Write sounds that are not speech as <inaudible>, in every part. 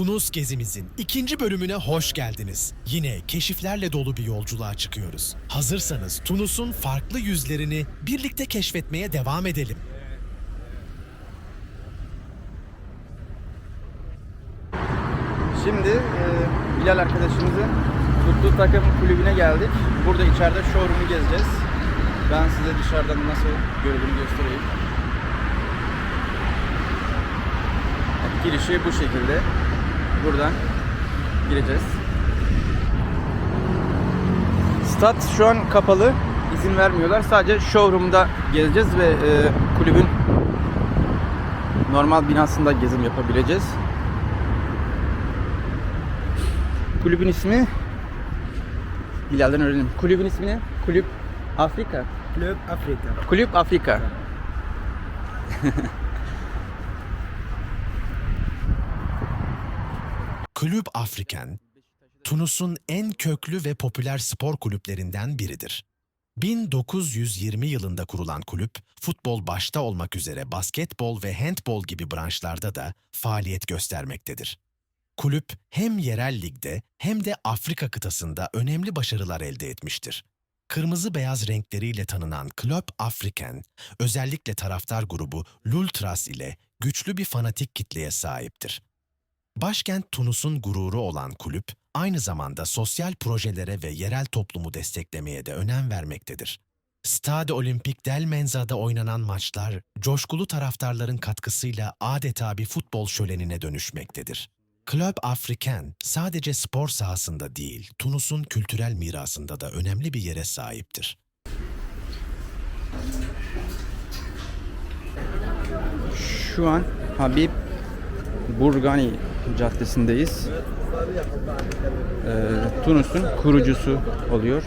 Tunus gezimizin ikinci bölümüne hoş geldiniz. Yine keşiflerle dolu bir yolculuğa çıkıyoruz. Hazırsanız Tunus'un farklı yüzlerini birlikte keşfetmeye devam edelim. Şimdi e, Bilal arkadaşımızın tuttuğu takım kulübüne geldik. Burada içeride showroom'u gezeceğiz. Ben size dışarıdan nasıl görüldüğünü göstereyim. Girişi bu şekilde. Buradan gireceğiz. Stat şu an kapalı. İzin vermiyorlar. Sadece showroom'da gezeceğiz ve e, kulübün normal binasında gezim yapabileceğiz. Kulübün ismi Bilal'den öğrenelim. Kulübün ismi ne? Kulüp Afrika. Club Afrika. Kulüp <laughs> Afrika. Kulüp Afriken, Tunus'un en köklü ve popüler spor kulüplerinden biridir. 1920 yılında kurulan kulüp, futbol başta olmak üzere basketbol ve handbol gibi branşlarda da faaliyet göstermektedir. Kulüp hem yerel ligde hem de Afrika kıtasında önemli başarılar elde etmiştir. Kırmızı beyaz renkleriyle tanınan Club Africain, özellikle taraftar grubu Lultras ile güçlü bir fanatik kitleye sahiptir. Başkent Tunus'un gururu olan kulüp, aynı zamanda sosyal projelere ve yerel toplumu desteklemeye de önem vermektedir. Stade Olympique del Menza'da oynanan maçlar, coşkulu taraftarların katkısıyla adeta bir futbol şölenine dönüşmektedir. Club Africain sadece spor sahasında değil, Tunus'un kültürel mirasında da önemli bir yere sahiptir. Şu an Habib Burgani Caddesi'ndeyiz. Ee, Tunus'un kurucusu oluyor.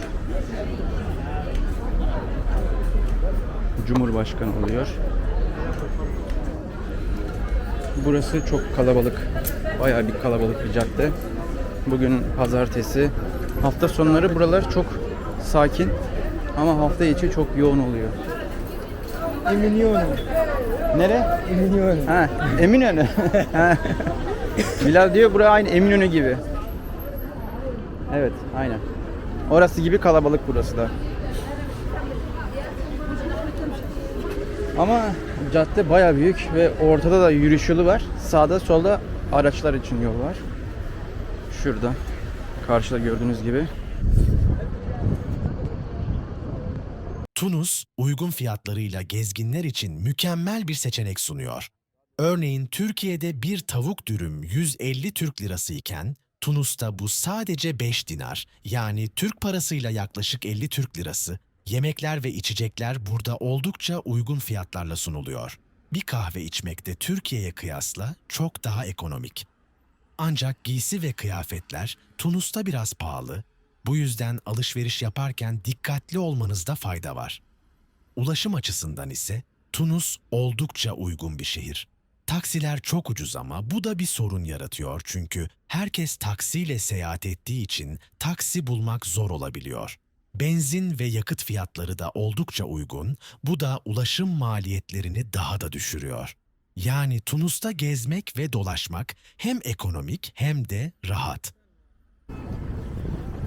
Cumhurbaşkanı oluyor. Burası çok kalabalık. Bayağı bir kalabalık bir cadde. Bugün pazartesi. Hafta sonları buralar çok sakin. Ama hafta içi çok yoğun oluyor. Emiliano. Nere? Emiliano. Ha, Eminönü. <laughs> Bilal diyor burası aynı Eminönü gibi. Evet, aynen. Orası gibi kalabalık burası da. Ama cadde baya büyük ve ortada da yürüyüş yolu var. Sağda solda araçlar için yol var. Şurada. Karşıda gördüğünüz gibi. Tunus, uygun fiyatlarıyla gezginler için mükemmel bir seçenek sunuyor. Örneğin Türkiye'de bir tavuk dürüm 150 Türk lirası iken, Tunus'ta bu sadece 5 dinar, yani Türk parasıyla yaklaşık 50 Türk lirası. Yemekler ve içecekler burada oldukça uygun fiyatlarla sunuluyor. Bir kahve içmek de Türkiye'ye kıyasla çok daha ekonomik. Ancak giysi ve kıyafetler Tunus'ta biraz pahalı. Bu yüzden alışveriş yaparken dikkatli olmanızda fayda var. Ulaşım açısından ise Tunus oldukça uygun bir şehir. Taksiler çok ucuz ama bu da bir sorun yaratıyor çünkü herkes taksiyle seyahat ettiği için taksi bulmak zor olabiliyor. Benzin ve yakıt fiyatları da oldukça uygun, bu da ulaşım maliyetlerini daha da düşürüyor. Yani Tunus'ta gezmek ve dolaşmak hem ekonomik hem de rahat.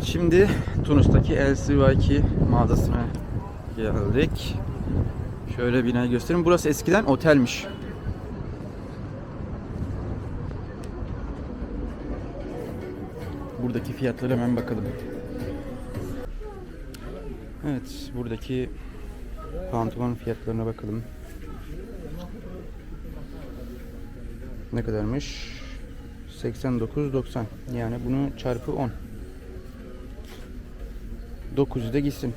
Şimdi Tunus'taki LCY2 mağazasına geldik. Şöyle binayı göstereyim. Burası eskiden otelmiş. Buradaki fiyatlara hemen bakalım. Evet, buradaki pantolon fiyatlarına bakalım. Ne kadarmış? 89.90. Yani bunu çarpı 10. 900 de gitsin.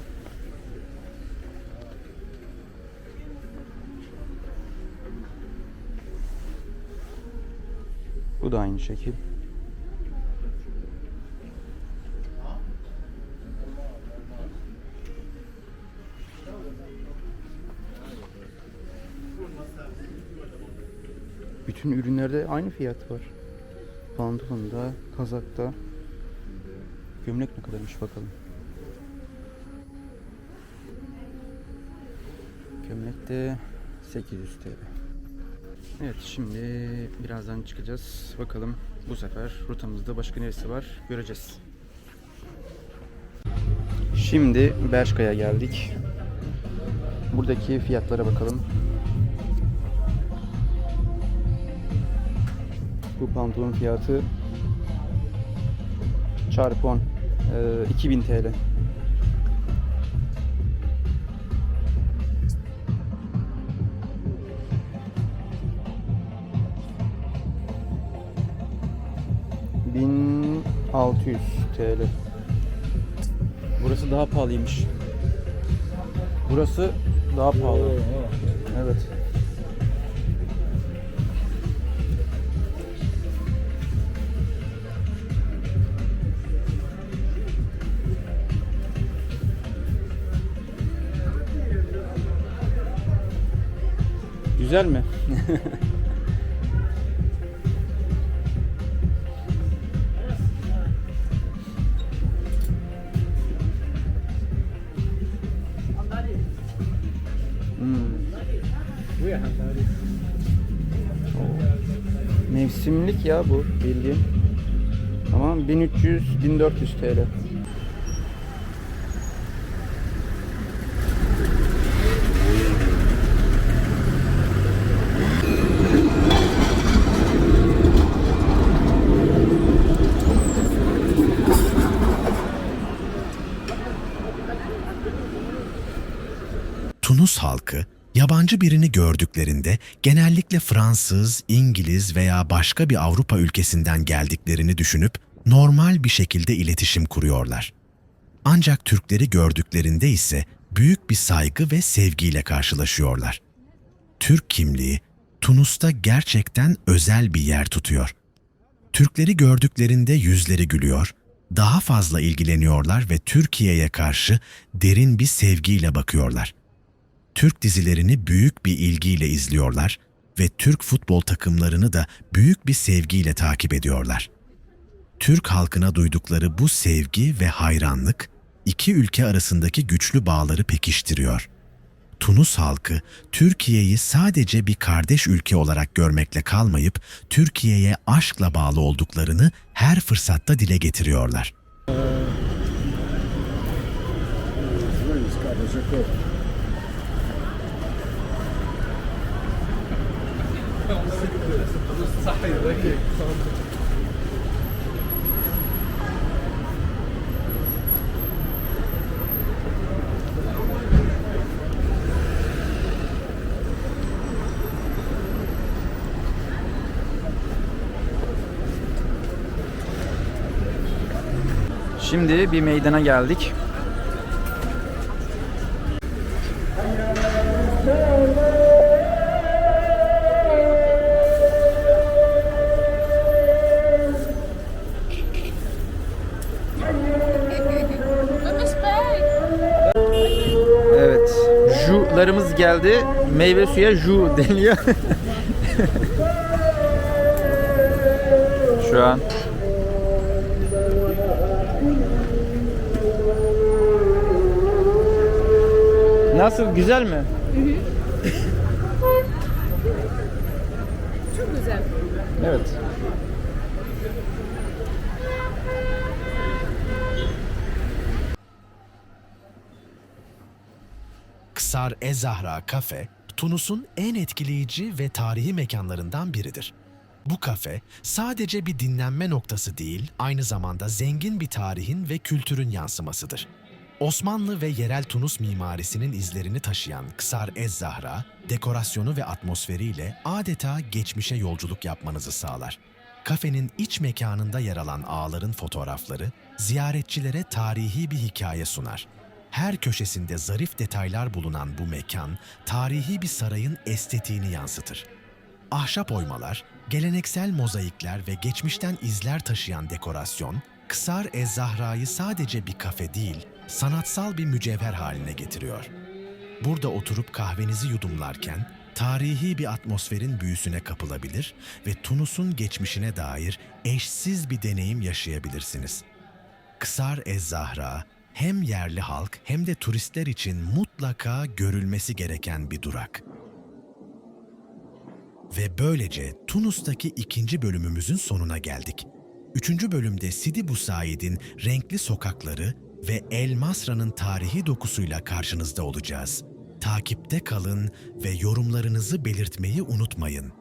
Bu da aynı şekil. Bütün ürünlerde aynı fiyat var. Pantolonda, kazakta. Gömlek ne kadarmış bakalım. Gömlek de 800 TL. Evet şimdi birazdan çıkacağız. Bakalım bu sefer rotamızda başka neresi var göreceğiz. Şimdi Bershka'ya geldik. Buradaki fiyatlara bakalım. Bu pantolon fiyatı çarpı 10 ee, 2000 TL. Bin 1600 TL. Burası daha pahalıymış. Burası daha pahalı. Evet. Güzel mi? Mevsimlik ya bu bildiğin. Tamam 1300 1400 TL. Tunus halkı yabancı birini gördüklerinde genellikle Fransız, İngiliz veya başka bir Avrupa ülkesinden geldiklerini düşünüp normal bir şekilde iletişim kuruyorlar. Ancak Türkleri gördüklerinde ise büyük bir saygı ve sevgiyle karşılaşıyorlar. Türk kimliği Tunus'ta gerçekten özel bir yer tutuyor. Türkleri gördüklerinde yüzleri gülüyor, daha fazla ilgileniyorlar ve Türkiye'ye karşı derin bir sevgiyle bakıyorlar. Türk dizilerini büyük bir ilgiyle izliyorlar ve Türk futbol takımlarını da büyük bir sevgiyle takip ediyorlar. Türk halkına duydukları bu sevgi ve hayranlık iki ülke arasındaki güçlü bağları pekiştiriyor. Tunus halkı Türkiye'yi sadece bir kardeş ülke olarak görmekle kalmayıp Türkiye'ye aşkla bağlı olduklarını her fırsatta dile getiriyorlar. Şimdi bir meydana geldik. Ju'larımız geldi. Meyve suya ju deniliyor. Şu an Nasıl? Güzel mi? Çok güzel. Evet. Ksar e Zahra Kafe, Tunus'un en etkileyici ve tarihi mekanlarından biridir. Bu kafe sadece bir dinlenme noktası değil, aynı zamanda zengin bir tarihin ve kültürün yansımasıdır. Osmanlı ve yerel Tunus mimarisinin izlerini taşıyan Ksar Ez Zahra, dekorasyonu ve atmosferiyle adeta geçmişe yolculuk yapmanızı sağlar. Kafenin iç mekanında yer alan ağların fotoğrafları, ziyaretçilere tarihi bir hikaye sunar. Her köşesinde zarif detaylar bulunan bu mekan, tarihi bir sarayın estetiğini yansıtır. Ahşap oymalar, geleneksel mozaikler ve geçmişten izler taşıyan dekorasyon, Kısar Ez Zahra'yı sadece bir kafe değil, sanatsal bir mücevher haline getiriyor. Burada oturup kahvenizi yudumlarken, tarihi bir atmosferin büyüsüne kapılabilir ve Tunus'un geçmişine dair eşsiz bir deneyim yaşayabilirsiniz. Kısar Ez Zahra, hem yerli halk hem de turistler için mutlaka görülmesi gereken bir durak. Ve böylece Tunus'taki ikinci bölümümüzün sonuna geldik. Üçüncü bölümde Sidi Bu Said'in renkli sokakları ve El Masra'nın tarihi dokusuyla karşınızda olacağız. Takipte kalın ve yorumlarınızı belirtmeyi unutmayın.